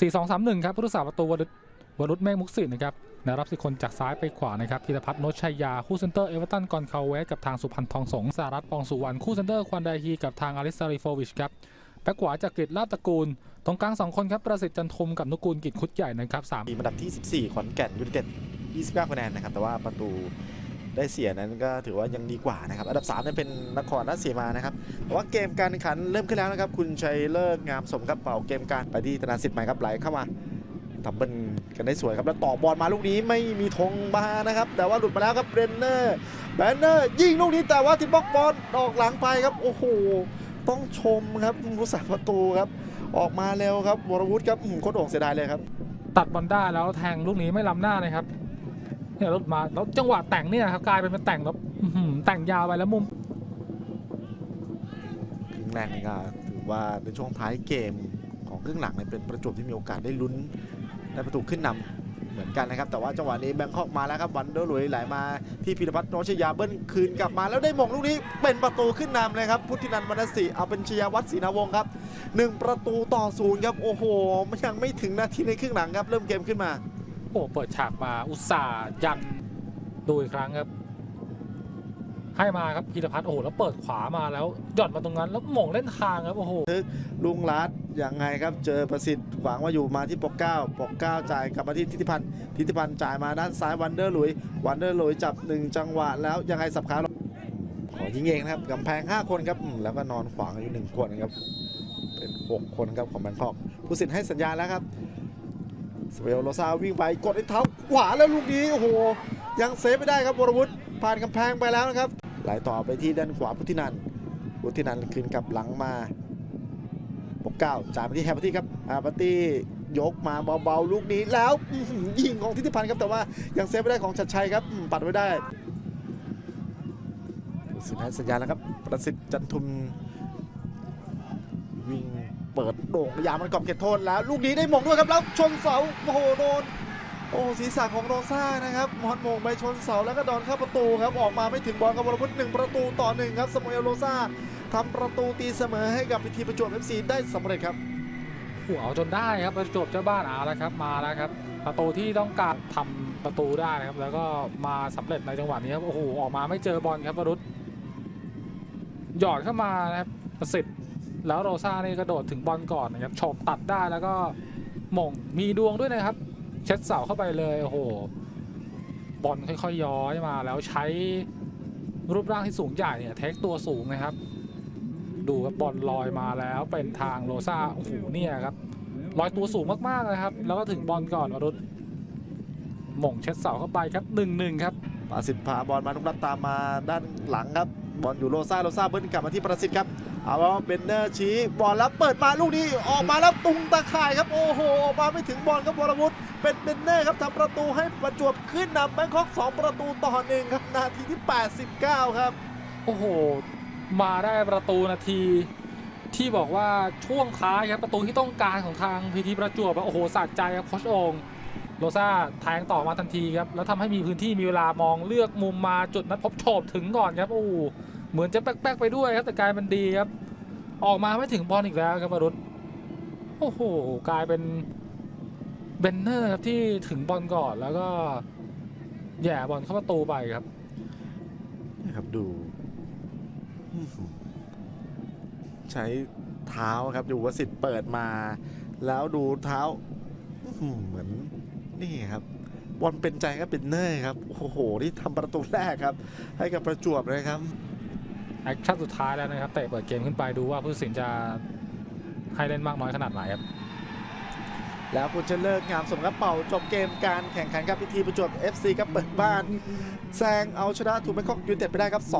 4-2-3-1 ครับผู้รักษาประตูวรุษวรุษเมฆมุกสินะครับนรับสิคนจากซ้ายไปขวานะครับธีรพัฒน์โนชชัยยา คู่เซนเตอร์เอเวอร์ตันกอนคาเวสกับทางสุพรรณทองสงสารัตปองสุวรรณคู่เซนเตอร์ควันไดฮีกับทางอลิสซาริโฟวิชครับแบ็คขวาจากกฤษลาตระกูล ตรงกลางสองคนครับประสิทธิ์จันทมกับนุกูลกิจคุดใหญ่นะครับสามทีมอันดับที่ 14 ขอนแก่นยูไนเต็ด29คะแนนนะครับแต่ว่าประตู ได้เสียนั้นก็ถือว่ายังดีกว่านะครับ อันดับ3นี่ยเป็นนครราชสีมานะครับแต่ว่าเกมการแข่งขันเริ่มขึ้นแล้วนะครับ คุณชัยเลิกงามสมกับเป่าเกมการไปที่ธนาสิทธิ์ใหม่ครับไหลเข้ามาทำเบิลกันได้สวยครับแล้วต่อบอลมาลูกนี้ไม่มีธงมานะครับ แต่ว่าหลุดมาแล้วครับเบรนเนอร์แบรนเนอร์ยิงลูกนี้แต่ว่าทิบล็อกบอลออกหลังไปครับโอ้โหต้องชมครับผู้สาประตูครับ ออกมาเร็วครับวรวุฒิครับโคตรโอ่งเสียดายเลยครับ ตัดบอลได้แล้วแทงลูกนี้ไม่ล้ำหน้านะครับ เนี่ยรถมาแล้วจังหวะแต่งเนี่ยครับกลายเป็นเป็นแต่งแล้วแต่งยาวไปแล้วมุมครึ่งแรกนี่ก็ถือว่าในช่วงท้ายเกมของครึ่งหลังเนี่ยเป็นประจวบที่มีโอกาสได้ลุ้นได้ประตูขึ้นนำเหมือนกันนะครับ แต่ว่าจังหวะนี้แบงคอกมาแล้วครับวันเดอร์ลุยไหลมาที่พิรพัฒน์โนชยาเบิ้ลคืนกลับมาแล้วได้มงลูกนี้เป็นประตูขึ้นนำเลยครับพุทธินันท์มนสสิเอาเป็นชยาวัฒน์ศรีนาวงครับหนึ่งประตูต่อศูนย์ครับโอ้โหยังไม่ถึงนาทีในครึ่งหลังครับเริ่มเกมขึ้นมา โอ้เปิดฉากมาอุตส่าห์ยันดูอีกครั้งครับ ให้มาครับพีรพัฒน์โอ้โหแล้วเปิดขวามาแล้วหย่อนมาตรงนั้น แล้วหม่งเล่นทางครับโอ้โหลุงรัดยังไงครับ เจอประสิทธิ์ขวางมาอยู่มาที่ปกเก้าปกเก้าจ่ายกลับมาที่ทิติพันธ์ทิติพันธ์จ่ายมาด้านซ้ายวันเดอร์ลุยวันเดอร์ลุยจับหนึ่งจังหวะแล้วยังไงสับขาหลอกขอยิงเองนะครับกำแพง 5 คนครับแล้วก็นอนขวางอยู่หนึ่งคนครับเป็น 6 คนครับของแบงคอกผู้สินให้สัญญาณแล้วครับ สเวลโลซาวิ่งไปกดไอ้เท้าขวาแล้วลูกนี้โอ้โหยังเซฟไม่ได้ครับวรวุฒิผ่านกำแพงไปแล้วนะครับไหลต่อไปที่ด้านขวาพุทธินันพุทธินันคืนกลับหลังมาปกเก้าจ่ายไปที่แฮปปี้ครับแฮปปี้ยกมาเบาๆลูกนี้แล้วยิงของทิติพันธ์ครับแต่ว่ายังเซฟไม่ได้ของชัดชัยครับปัดไว้ได้สุดท้ายสัญญาณแล้วครับ ประสิทธิ์จันทุมวิ่ง เปิดโด่งยามันกรอบเขตโทษแล้ว ลูกนี้ได้มงด้วยครับแล้วชนเสาโอ้โหโดนโอ้ศีรษะของโรซ่านะครับมอนมงไปชนเสาแล้วก็ดอนเข้าประตูครับออกมาไม่ถึงบอลกับวรพุทธหนึ่งประตูต่อหนึ่งครับสมุเอลโรซ่าทำประตูตีเสมอให้กับพิธีประจวบเอฟซีได้สำเร็จครับหัวเอาจนได้ครับประจวบเจ้าบ้านเอาแล้วครับมาแล้วครับ ประตูที่ต้องการทำประตูได้นะครับ แล้วก็มาสำเร็จในจังหวะนี้ครับโอ้โหออกมาไม่เจอบอลครับวรุษหยอดเข้ามานะครับประสิทธิ์ แล้วโรซ่านี่กระโดดถึงบอลก่อนนะครับฉกตัดได้แล้วก็หม่งมีดวงด้วยนะครับ เช็ดเสาเข้าไปเลยโอ้โหบอลค่อยๆย้อยมา แล้วใช้รูปร่างที่สูงใหญ่เนี่ยเทคตัวสูงนะครับ ดูครับบอลลอยมาแล้วเป็นทางโรซ่าโอ้โหเนี่ยครับลอยตัวสูงมากๆเลยครับ แล้วก็ถึงบอลก่อนวรุษหม่งเช็ดเสาเข้าไปครับหนึ่งหนึ่งครับประสิทธิ์พาบอลมาทุกนัดตามมาด้านหลังครับ บอลอยู่โรซาโรซาเบิ้ลกลับมาที่ประสิทธิ์ครับเอาเบนเนอร์ชี้บอลแล้วเปิดมาลูกนี้ออกมาแล้วตุงตะข่ายครับโอ้โหออกมาไม่ถึงบอลครับวรวุฒิเป็นเบนเนอร์ครับทำประตูให้ประจวบขึ้นนำแบงคอก2ประตูต่อหนึ่งครับนาทีที่ 89 ครับ โอ้โห มาได้ประตูนาที ที่บอกว่าช่วงท้ายครับประตูที่ต้องการของทางพีทีประจวบโอ้โหสะใจครับโคชอง โรซ่าแทงต่อมาทันทีครับ แล้วทำให้มีพื้นที่มีเวลามองเลือกมุมมาจุดนัดพบโฉบถึงก่อนครับโอ้เหมือนจะแป๊กๆไปด้วยครับแต่กลายเป็นดีครับ ออกมาไม่ถึงบอลอีกแล้วครับวรุษโอ้โหกลายเป็นเบนเนอร์ครับที่ถึงบอลก่อนแล้วก็แย่บอลเข้าประตูไปครับนะครับดู ใช้เท้าครับดูวสิทธิ์เปิดมา แล้วดูเท้าเหมือน นี่ครับบอลเป็นใจครับเป็นเนอร์ครับโอ้โหที่ทำประตูแรกครับ ให้กับประจวบเลยครับแอคชั่นสุดท้ายแล้วนะครับเตะเปิดเกมขึ้นไปดูว่าผู้ตัดสินจะให้เล่นมากน้อยขนาดไหนครับแล้วคุณจะเลิกงามสมกับเป่าจบเกมการแข่งขันกับพิธีประจวบ FC ครับเปิดบ้านแซงเอาชนะทูแบงคอกยูไนเต็ดไปได้ครับ2